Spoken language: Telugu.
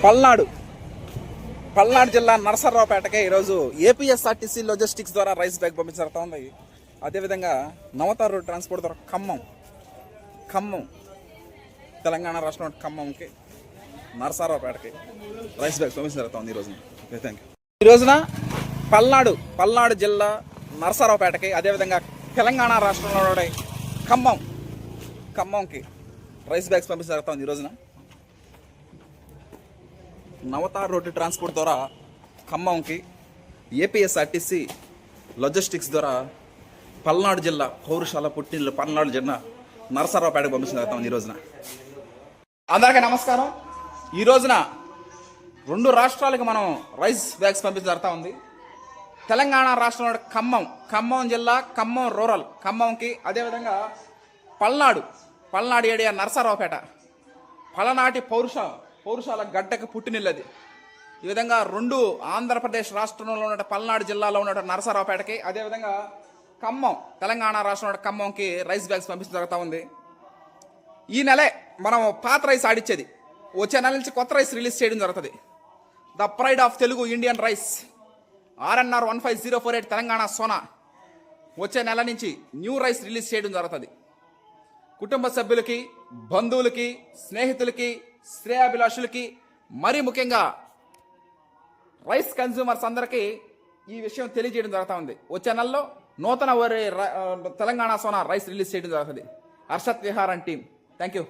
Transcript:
పల్నాడు. పల్నాడు జిల్లా నరసరావుపేటకే ఈరోజు ఏపీఎస్ఆర్టీసీ లాజిస్టిక్స్ ద్వారా రైస్ బ్యాగ్ పంపించడం ఉంది అదేవిధంగా నవతార్ రోడ్ ట్రాన్స్పోర్ట్ ద్వారా ఖమ్మం ఖమ్మం తెలంగాణ రాష్ట్రం ఖమ్మంకి నరసరావుపేటకి రైస్ బ్యాగ్ పంపించడం జరుగుతుంది ఈ థ్యాంక్ యూ ఈ రోజున పల్నాడు పల్నాడు జిల్లా నరసరావుపేటకి అదేవిధంగా తెలంగాణ రాష్ట్రంలో ఖమ్మం ఖమ్మంకి రైస్ బ్యాగ్స్ పంపించడం జరుగుతుంది ఈ రోజున. నవతార్ రోడ్డు ట్రాన్స్పోర్ట్ ద్వారా ఖమ్మంకి ఏపీఎస్ఆర్టీసీ లాజిస్టిక్స్ ద్వారా పల్నాడు జిల్లా పౌరుషాల పుట్టిల్లు పల్నాడు జిల్లా నరసరావుపేటకు పంపించిన ఈ రోజున. అందరికీ నమస్కారం. ఈ రోజున రెండు రాష్ట్రాలకు మనం రైస్ బ్యాగ్స్ పంపించిన జరుగుతూ ఉంది. తెలంగాణ రాష్ట్రంలో ఖమ్మం ఖమ్మం జిల్లా ఖమ్మం రూరల్ ఖమ్మంకి అదేవిధంగా పల్నాడు పల్నాడు ఏడియా నరసరావుపేట. పలనాటి పౌరుష పౌరుషాల గడ్డకు పుట్టినిల్లది. ఈ విధంగా రెండు ఆంధ్రప్రదేశ్ రాష్ట్రంలో ఉన్న పల్నాడు జిల్లాలో ఉన్న నరసరావుపేటకి అదేవిధంగా ఖమ్మం తెలంగాణ రాష్ట్రంలో ఖమ్మంకి రైస్ బ్యాగ్స్ పంపించడం జరుగుతూ ఉంది. ఈ నెలే మనం పాత రైస్ ఆడిచ్చేది. వచ్చే నెల నుంచి కొత్త రైస్ రిలీజ్ చేయడం జరుగుతుంది. The pride of Telugu Indian rice RNR one five zero four eight Telangana Sona వచ్చే నెల నుంచి న్యూ రైస్ రిలీజ్ చేయడం జరుగుతుంది. కుటుంబ సభ్యులకి బంధువులకి స్నేహితులకి శ్రేయాభిలాషులకి మరీ ముఖ్యంగా రైస్ కన్జ్యూమర్స్ అందరికీ ఈ విషయం తెలియజేయడం జరుగుతూ ఉంది. వచ్చే నెలలో నూతన వరి తెలంగాణ సోనా రైస్ రిలీజ్ చేయడం జరుగుతుంది. Harshad Vihar and team. Thank you